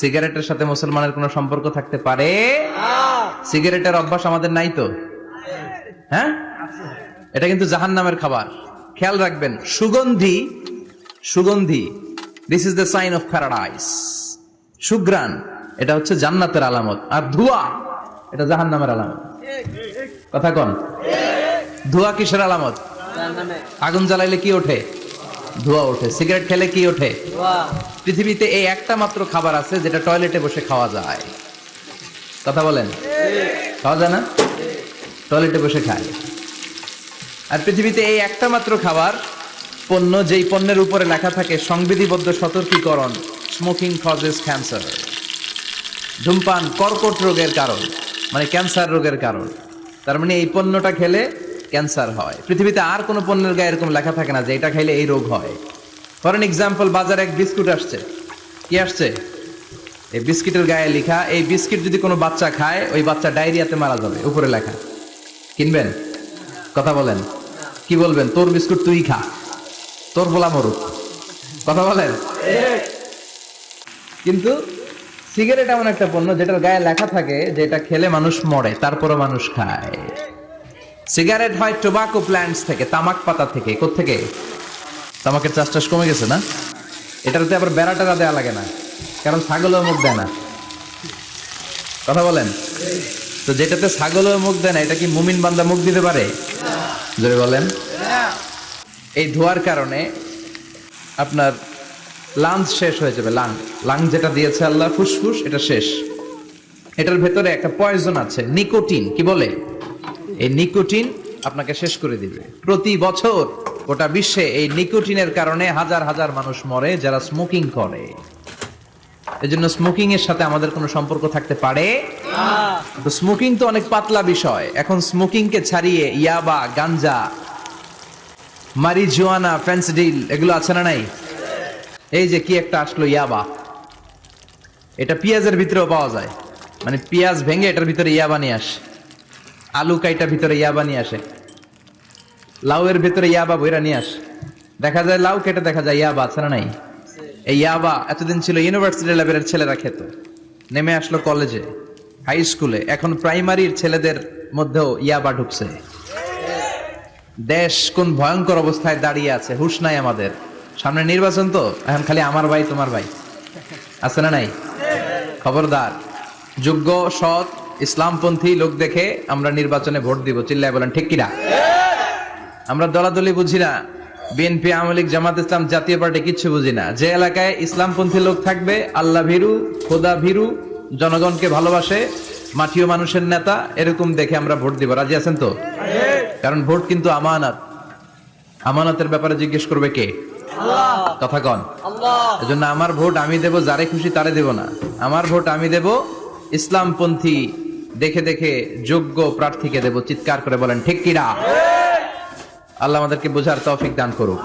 সিগারেটের সাথে মুসলমানের কোনো সম্পর্ক থাকতে পারে? সিগারেটের অভ্যাস আমাদের নাই তো? হ্যাঁ? এটা কিন্তু জাহান নামের খাবার। খেয়াল রাখবেন সুগন্ধি সুগন্ধি this is the sign of paradise সুগ্রান এটা হচ্ছে জান্নাতের আলামত। আর ধোঁয়া এটা জাহান নামের আলামত। কথা কন? ধোঁয়া কিসের আলামত? আগুন জ্বালাইলে কি ওঠে? ধোঁয়া ওঠে। সিগারেট খেলে কি ওঠে? পৃথিবীতে এই একটা মাত্র খাবার আছে যেটা টয়লেটে বসে খাওয়া যায়। কথা বলেন? খাওয়া যায় না? টয়লেটে বসে খায়। আর পৃথিবীতে এই একটা মাত্র খাবার পণ্য যেই পণ্যের উপরে লেখা থাকে সংবিধিবদ্ধ সতর্কীকরণ স্মোকিং কজেস ক্যান্সার ধূমপান কর্কট রোগের কারণ মানে ক্যান্সার রোগের কারণ। তার মানে এই পণ্যটা খেলে ক্যান্সার হয়। পৃথিবীতে আর কোনো পণ্যের গায়ে এরকম লেখা থাকে না যে এটা খাইলে এই রোগ হয়। ফর এক্সাম্পল বাজারে এক বিস্কুট আসছে। কি আসছে? এই বিস্কিটের গায়ে লেখা, এই বিস্কিট যদি কোনো বাচ্চা খায়, ওই বাচ্চা ডায়রিয়াতে মারা যাবে। উপরে লেখা। কিনবেন? কথা বলেন। কি বলবেন? তোর বিস্কুট তুই খা। তোর বলা মরুক। কথা বলেন? কিন্তু সিগারেট এমন একটা পণ্য যেটার গায়ে লেখা থাকে যে এটা খেলে মানুষ মরে, তারপরও মানুষ খায়। সিগারেট হয় টোবাকো প্ল্যান্টস থেকে, তামাক পাতা থেকে থেকে তামাকের চাষ টাস কমে গেছে না? এটাতে আবার বেড়া টেরা দেওয়া লাগে না, কারণ ছাগলও মুখ দেয় না। কথা বলেন? তো যেটাতে ছাগলও মুখ দেয় না, এটা কি মুমিন বান্দা মুখ দিতে পারে? জোরে বলেন। এই ধোয়ার কারণে আপনার লাঞ্চ শেষ হয়ে যাবে লাং লাং যেটা দিয়েছে আল্লাহ, ফুসফুস, এটা শেষ। এটার ভেতরে একটা পয়জন আছে, নিকোটিন, কি বলে? এই নিকোটিন আপনাকে শেষ করে দিবে। প্রতি বছর গোটা বিশ্বে এই নিকোটিনের কারণে হাজার হাজার মানুষ মরে যারা স্মোকিং করে। এজন্য স্মোকিং এর সাথে আমাদের কোনো সম্পর্ক থাকতে পারে? স্মোকিং তো অনেক পাতলা বিষয়। এখন স্মোকিং কে ছাড়িয়ে ইয়াবা, গাঞ্জা মারিজুয়ানা ফেন্সিডিল এগুলো আছে না নাই? এই যে কি একটা আসলো, ইয়াবা। এটা পেঁয়াজের ভিতরেও পাওয়া যায়। মানে পেঁয়াজ ভেঙে এটার ভিতরে ইয়াবা নিয়ে আসে। আলু কাইটা ভিতরে ইয়াবা নিয়ে আসে। লাউয়ের ভিতরে ইয়াবা বইরা নিয়ে আসে। দেখা যায় লাউ কেটে দেখা যায় ইয়াবা, আছে না নাই? এই ইয়াবা এতদিন ছিল ইউনিভার্সিটি লেভেলের ছেলেরা খেত। নেমে আসলো কলেজে হাই স্কুলে এখন প্রাইমারির ছেলেদের মধ্যেও ইয়াবা ঢুকছে। দেশ কোন ভয়ঙ্কর অবস্থায় দাঁড়িয়ে আছে, হুশ নাই আমাদের। সামনে নির্বাচন তো, এখন খালি আমার ভাই, তোমার ভাই। আছে না নাই? খবরদার। যোগ্য, সৎ ইসলামপন্থী লোক দেখে আমরা নির্বাচনে ভোট দিব। চিল্লায় বলেন ঠিক কিনা? আমরা দলাদলি বুঝি না। বিএনপি আওয়ামী লীগ জামাত ইসলাম জাতীয় পার্টি কিচ্ছু বুঝি না। যে এলাকায় ইসলামপন্থী লোক থাকবে আল্লাহ ভীরু খোদা ভীরু জনগণকে ভালোবাসে মাটিও মানুষের নেতা এরকম দেখে আমরা ভোট দিব। রাজি আছেন তো? কারণ ভোট কিন্তু আমানত। আমানতের ব্যাপারে জিজ্ঞেস করবে কে? কথা কন। এজন্য আমার ভোট আমি দেব যারে খুশি তারে দেব না। আমার ভোট আমি দেব ইসলামপন্থী দেখে দেখে যোগ্য প্রার্থীকে দেব। চিৎকার করে বলেন ঠিক কিনা? আল্লাহ আমাদেরকে বোঝার তৌফিক দান করুক।